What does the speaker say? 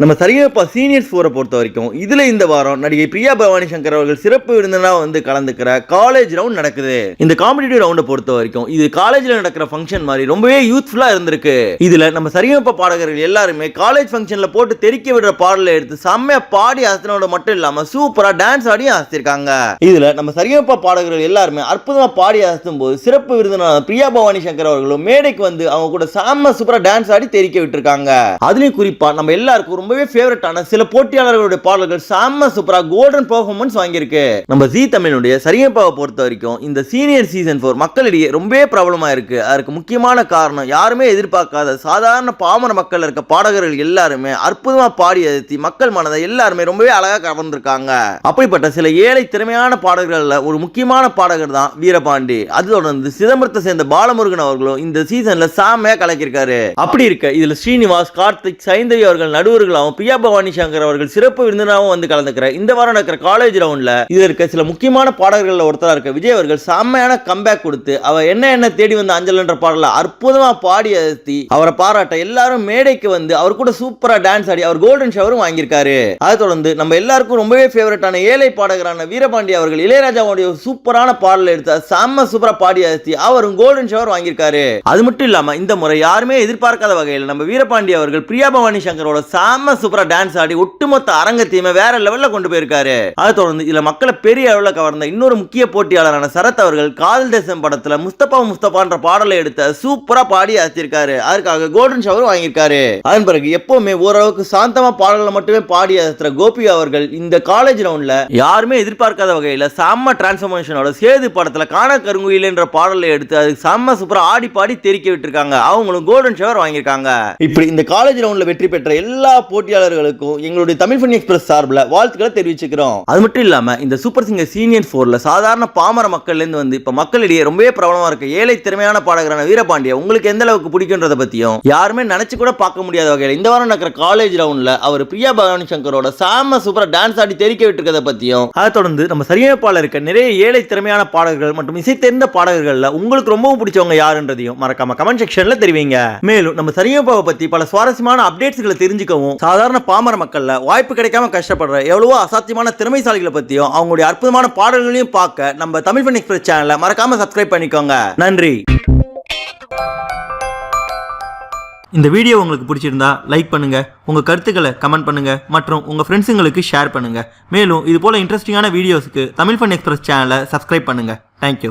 நம்ம சரியாப்பா சீனியர்ஸ் ஃபோரை பொறுத்த வரைக்கும் இதில் இந்த வாரம் நடிகை பிரியா பவானி சங்கர் அவர்கள் சிறப்பு விருந்தினா வந்து கலந்துக்கிற காலேஜ் ரவுண்ட் நடக்குது. இந்த காம்படிட்டிவ் ரவுண்டை பொறுத்த வரைக்கும் இது காலேஜில் நடக்கிற ஃபங்க்ஷன் மாதிரி ரொம்பவே யூஸ்ஃபுல்லாக இருந்திருக்கு. இதில் நம்ம சரியாப்பா பாடகர்கள் எல்லாருமே காலேஜ் ஃபங்க்ஷனில் போட்டு தெறிக்க விடுற பாடலை எடுத்து செம்மையாக பாடி அசனோட மட்டும் இல்லாமல் சூப்பராக டான்ஸ் ஆடியும் அசத்திருக்காங்க. இதில் நம்ம சரியாப்பா பாடகர்கள் எல்லாருமே அற்புதமாக பாடி அசத்தும் போது சிறப்பு விருந்தினர் பிரியா பவானி சங்கர் அவர்களும் மேடைக்கு வந்து அவங்க கூட செம்ம சூப்பராக டான்ஸ் ஆடி தெரிக்க விட்டுருக்காங்க. அதுலேயும் குறிப்பாக நம்ம எல்லாருக்கும் ரொம்பவே ஃபேவரட்டான சில போட்டியாளர்களுடைய பாடல்கள் செம்ம சூப்பரா கோல்டன் பர்ஃபார்மன்ஸ் வாங்கியிருக்கு. நம்ம ஜி தமிழுடைய சரியப்பாவை பொறுத்த வரைக்கும் இந்த சீனியர் சீசன் ஃபோர் மக்களிடையே ரொம்பவே பிரபலமா இருக்கு. அதற்கு முக்கியமான காரணம் யாருமே எதிர்பார்க்காத சாதாரண பாமர மக்கள் இருக்க பாடகர்கள் எல்லாருமே அற்புதமா பாடி அழுத்தி மக்கள் மனதை எல்லாருமே ரொம்பவே அழகா கவர்ந்திருக்காங்க. அப்படிப்பட்ட சில ஏழை திறமையான பாடகர்கள்ல ஒரு முக்கியமான பாடகர் தான் வீரபாண்டி. அது தொடர்ந்து சிதம்பரத்தை சேர்ந்த பாலமுருகன் அவர்களும் இந்த சீசன்ல சாமையா கலக்கியிருக்காரு. அப்படி இருக்க இதுல ஸ்ரீனிவாஸ் கார்த்திக் சைந்தவி அவர்கள் நடுவர்கள் நடுவர்களாகவும் பிரியா பவானி சங்கர் அவர்கள் சிறப்பு விருந்தினராகவும் வந்து கலந்துக்கிற இந்த வாரம் நடக்கிற காலேஜ் ரவுண்டில் இது இருக்க சில முக்கியமான பாடகர்கள்ல ஒருத்தரா இருக்க விஜய் அவர்கள் செம்மையான கம்பேக் கொடுத்து அவர் என்ன என்ன தேடி வந்த அஞ்சல் என்ற பாடல அற்புதமா பாடி அழுத்தி அவரை பாராட்ட எல்லாரும் மேடைக்கு வந்து அவர் கூட சூப்பரா டான்ஸ் ஆடி அவர் கோல்டன் ஷவரும் வாங்கியிருக்காரு. அதை தொடர்ந்து நம்ம எல்லாருக்கும் ரொம்பவே ஃபேவரட்டான ஏழை பாடகரான வீரபாண்டி அவர்கள் இளையராஜாவுடைய சூப்பரான பாடல் எடுத்து செம்ம சூப்பரா பாடி அழுத்தி அவரும் கோல்டன் ஷவர் வாங்கியிருக்காரு. அது மட்டும் இல்லாம இந்த முறை யாருமே எதிர்பார்க்காத வகையில் நம்ம வீரபாண்டி அவர்கள் பிரியா பவானி சங்கரோட செம்ம சூப்பரா டான்ஸ் ஆடி ஒட்டுமொத்த அரங்கத்தையுமே வேற லெவல்ல கொண்டு போயிருக்காரு. அதை தொடர்ந்து இதுல மக்களை பெரிய அளவுல கவர்ந்த இன்னொரு முக்கிய போட்டியாளரான சரத் அவர்கள் காதல் தேசம் படத்துல முஸ்தபா முஸ்தபான்ற பாடலை எடுத்த சூப்பரா பாடி அசத்திருக்காரு. அதுக்காக கோல்டன் ஷவர் வாங்கியிருக்காரு. அதன் பிறகு எப்பவுமே ஓரளவுக்கு சாந்தமா பாடல்களை மட்டுமே பாடி அசத்துற கோபி அவர்கள் இந்த காலேஜ் ரவுண்ட்ல யாருமே எதிர்பார்க்காத வகையில செம்ம டிரான்ஸ்ஃபர்மேஷனோட சேது படத்துல காண கருங்குயில் என்ற பாடலை எடுத்து அது செம்ம சூப்பரா ஆடி பாடி தெரிக்க விட்டுருக்காங்க. அவங்களும் கோல்டன் ஷவர் வாங்கியிருக்காங்க. இப்படி இந்த காலேஜ் ரவுண்ட்ல வெற்றி பெற்ற எல்லா போட்டியாளர்களுக்கும் எங்களுடைய தமிழ் ஃபன் எக்ஸ்பிரஸ் சார்பில் வாழ்த்துக்களை தெரிவிச்சுக்கிறோம். அது மட்டும் இல்லாம இந்த சூப்பர் சிங்கர் சீனியர் ஃபோர்ல சாதாரண பாமர மக்கள்ல இருந்து வந்து இப்ப மக்களிடையே ரொம்பவே பிரபலமா இருக்க ஏழை திறமையான பாடகரான வீரபாண்டிய உங்களுக்கு எந்த அளவுக்கு பிடிக்குன்றத பத்தியும் யாருமே நினைச்சு கூட பார்க்க முடியாத வகையில் இந்த வாரம் நடக்கிற காலேஜ் ரவுண்ட்ல அவர் பிரியா பவானி சங்கரோட சாம சூப்பரா டான்ஸ் ஆடி தெரிக்க விட்டுருக்கத பத்தியும் அதை தொடர்ந்து நம்ம சரியாப்பாளர் இருக்க நிறைய ஏழை திறமையான பாடகர்கள் மற்றும் இசை தெரிந்த பாடகர்கள்ல உங்களுக்கு ரொம்பவும் பிடிச்சவங்க யாருன்றதையும் மறக்காம கமெண்ட் செக்ஷன்ல தெரிவிங்க. மேலும் நம்ம சரியாப்பாவை பத்தி பல சுவாரஸ்யமான அப்டேட்ஸ்களை தெரிஞ்சுக்கவும் சாதாரண பாமர மக்கள்ல வாய்ப்பு கிடைக்காம கஷ்டப்படுற எவ்வளவோ அசாத்தியமான திறமைசாலிகளை பத்தியும் அவங்களுடைய அற்புதமான பாடல்களையும் பார்க்க நம்ம தமிழ் பண்ணி எக்ஸ்பிரஸ் சேனலை மறக்காம சப்ஸ்கிரைப் பண்ணிக்கோங்க. நன்றி. இந்த வீடியோ உங்களுக்கு பிடிச்சிருந்தா லைக் பண்ணுங்க உங்க கருத்துக்களை கமெண்ட் பண்ணுங்க மற்றும் உங்க ஃப்ரெண்ட்ஸுங்களுக்கு ஷேர் பண்ணுங்க. மேலும் இது போல இன்ட்ரெஸ்டிங்கான வீடியோஸ்க்கு தமிழ் ஃபன் எக்ஸ்பிரஸ் சேனலை சப்ஸ்கிரைப் பண்ணுங்க. Thank you